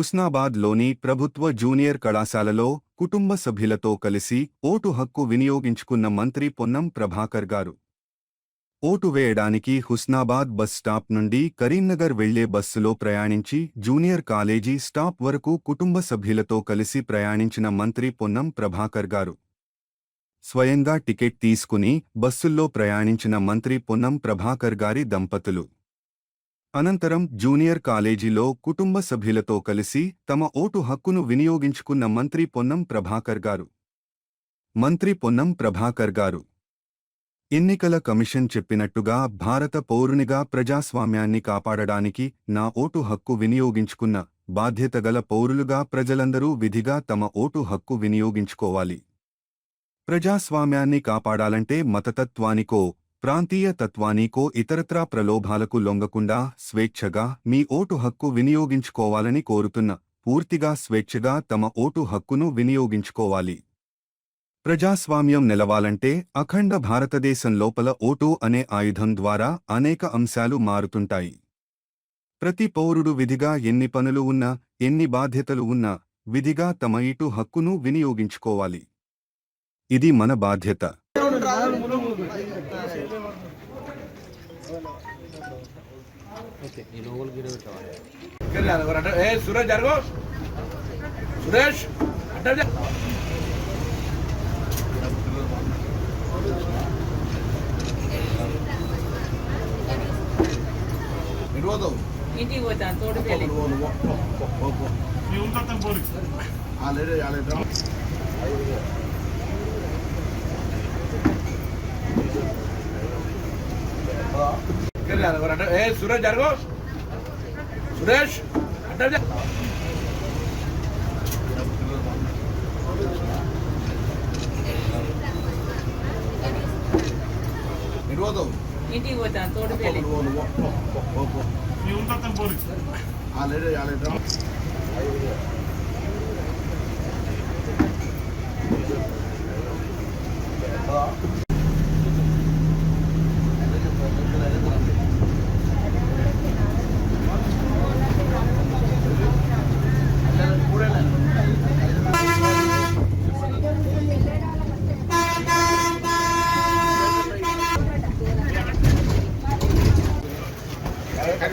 హుస్నాబాద్లోని ప్రభుత్వ జూనియర్ కళాశాలలో కుటుంబ సభ్యులతో కలిసి ఓటు హక్కు వినియోగించుకున్న మంత్రి పొన్నం ప్రభాకర్ గారు. ఓటు వేయడానికి హుస్నాబాద్ బస్ స్టాప్ నుండి కరీంనగర్ వెళ్ళే బస్సులో ప్రయాణించి జూనియర్ కాలేజీ స్టాప్ వరకు కుటుంబ సభ్యులతో కలిసి ప్రయాణించిన మంత్రి పొన్నం ప్రభాకర్ గారు. స్వయంగా టికెట్ తీసుకుని బస్సుల్లో ప్రయాణించిన మంత్రి పొన్నం ప్రభాకర్ గారి దంపతులు. అనంతరం జూనియర్ కాలేజీలో కుటుంబ సభ్యులతో కలిసి తమ ఓటు హక్కును వినియోగించుకున్న మంత్రి పొన్నం ప్రభాకర్ గారు. మంత్రి పొన్నం ప్రభాకర్ గారు. ఎన్నికల కమిషన్ చెప్పినట్టుగా భారత పౌరునిగా ప్రజాస్వామ్యాన్ని కాపాడడానికి నా ఓటు హక్కు వినియోగించుకున్న బాధ్యతగల పౌరులుగా ప్రజలందరూ విధిగా తమ ఓటు హక్కు వినియోగించుకోవాలి. ప్రజాస్వామ్యాన్ని కాపాడాలంటే మతతత్వానికో ప్రాంతీయ తత్వానికో ఇతరత్రా ప్రలోభాలకు లొంగకుండా స్వేచ్ఛగా మీ ఓటు హక్కు వినియోగించుకోవాలని కోరుతున్న పూర్తిగా స్వేచ్ఛగా తమ ఓటు హక్కును వినియోగించుకోవాలి. ప్రజాస్వామ్యం నిలవాలంటే అఖండ భారతదేశం లోపల ఓటు అనే ఆయుధం ద్వారా అనేక అంశాలు మారుతుంటాయి. ప్రతి పౌరుడు విధిగా ఎన్ని పనులు ఉన్నా ఎన్ని బాధ్యతలు ఉన్నా విధిగా తమ ఇటు హక్కును వినియోగించుకోవాలి. ఇది మన బాధ్యత. సురేష్ జరుగు. సురేష్ అంటే పోతావు? ఇంటికి పోతాను తోడు పెళ్ళి. పో, పో, సురేష్ జరుగు. సురేష్ అంటే పోతావు? ఇంటికి పోతాను తోడు పెళ్ళి. పో, పో,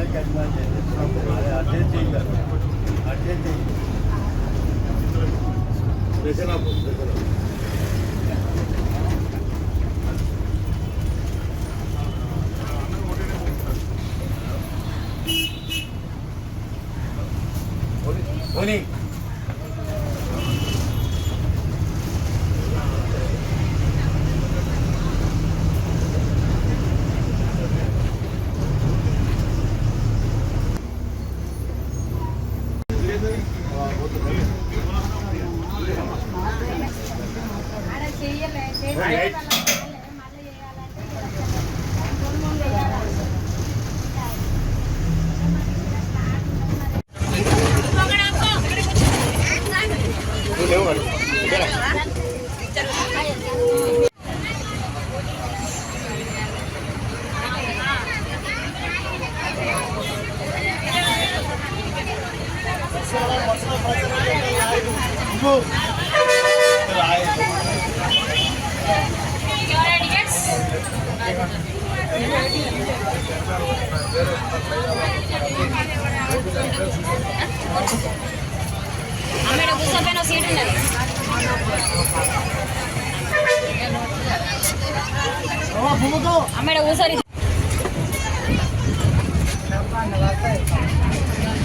పైన ఇస్తారు. ఓటు పోలీస్ స్టేషన్ బస్సు పోనీ. ఆడ చెయ్యలే చేయలే అక్కడ కూర్చోపోయిన సీట్ ఉన్నది అమ్మేడ కూర్చొని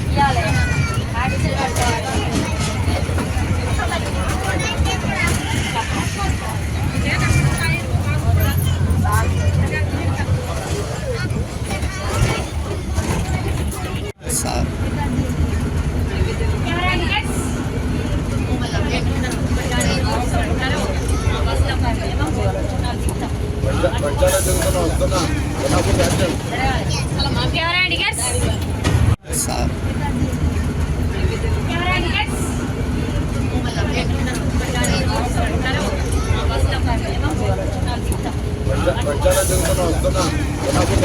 ఇవ్వాలి కెమెరా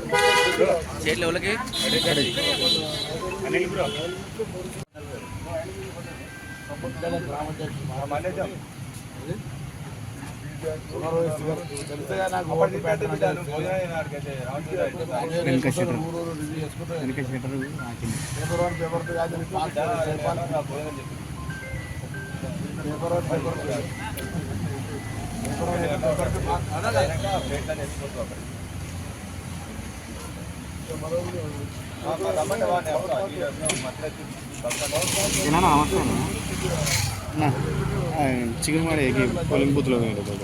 స్టేట్ లెవెల్కి వెనక షటర్. వెనక shutter paper one paper two కాదు పేపర్ వన్ పేపర్ టూ కాదు పేపర్ వన్ పేపర్ టూ చేసుకుంటే కష్టం సార్ సార్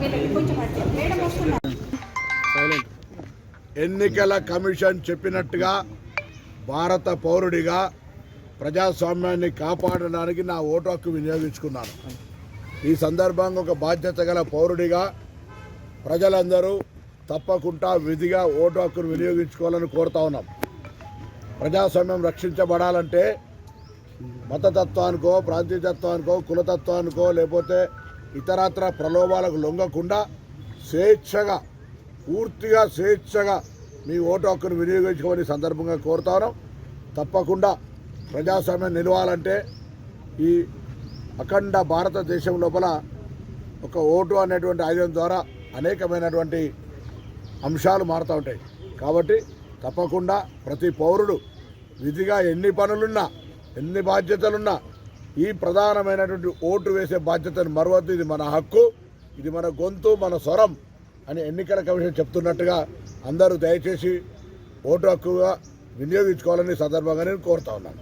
వీళ్ళకి కొంచెం అర్జెంట్ మేడం వస్తున్నారు ఎన్నికల కమిషన్ చెప్పినట్టుగా భారత పౌరుడిగా ప్రజాస్వామ్యాన్ని కాపాడడానికి నా ఓటు హక్కు వినియోగించుకున్నాను. ఈ సందర్భంగా ఒక బాధ్యత గల పౌరుడిగా ప్రజలందరూ తప్పకుండా విధిగా ఓటు హక్కును వినియోగించుకోవాలని కోరుతా ఉన్నాం. ప్రజాస్వామ్యం రక్షించబడాలంటే మతతత్వానికో ప్రాంతీయతత్వానికో కులతత్వానికో లేకపోతే ఇతరత్ర ప్రలోభాలకు లొంగకుండా స్వేచ్ఛగా పూర్తిగా స్వేచ్ఛగా మీ ఓటు హక్కును వినియోగించుకోమని సందర్భంగా కోరుతాను తప్పకుండా ప్రజాస్వామ్యం నిలవాలంటే ఈ అఖండ భారతదేశం లోపల ఒక ఓటు అనేటువంటి ఆయుధం ద్వారా అనేకమైనటువంటి అంశాలు మారుతూ ఉంటాయి. కాబట్టి తప్పకుండా ప్రతి పౌరుడు విధిగా ఎన్ని పనులున్నా ఎన్ని బాధ్యతలున్నా ఈ ప్రధానమైనటువంటి ఓటు వేసే బాధ్యతను మరవద్దు. ఇది మన హక్కు ఇది మన గొంతు మన స్వరం అని ఎన్నికల కమిషన్ చెప్తున్నట్టుగా అందరూ దయచేసి ఓటు హక్కుగా వినియోగించుకోవాలని సందర్భంగా నేను కోరుతా ఉన్నాను.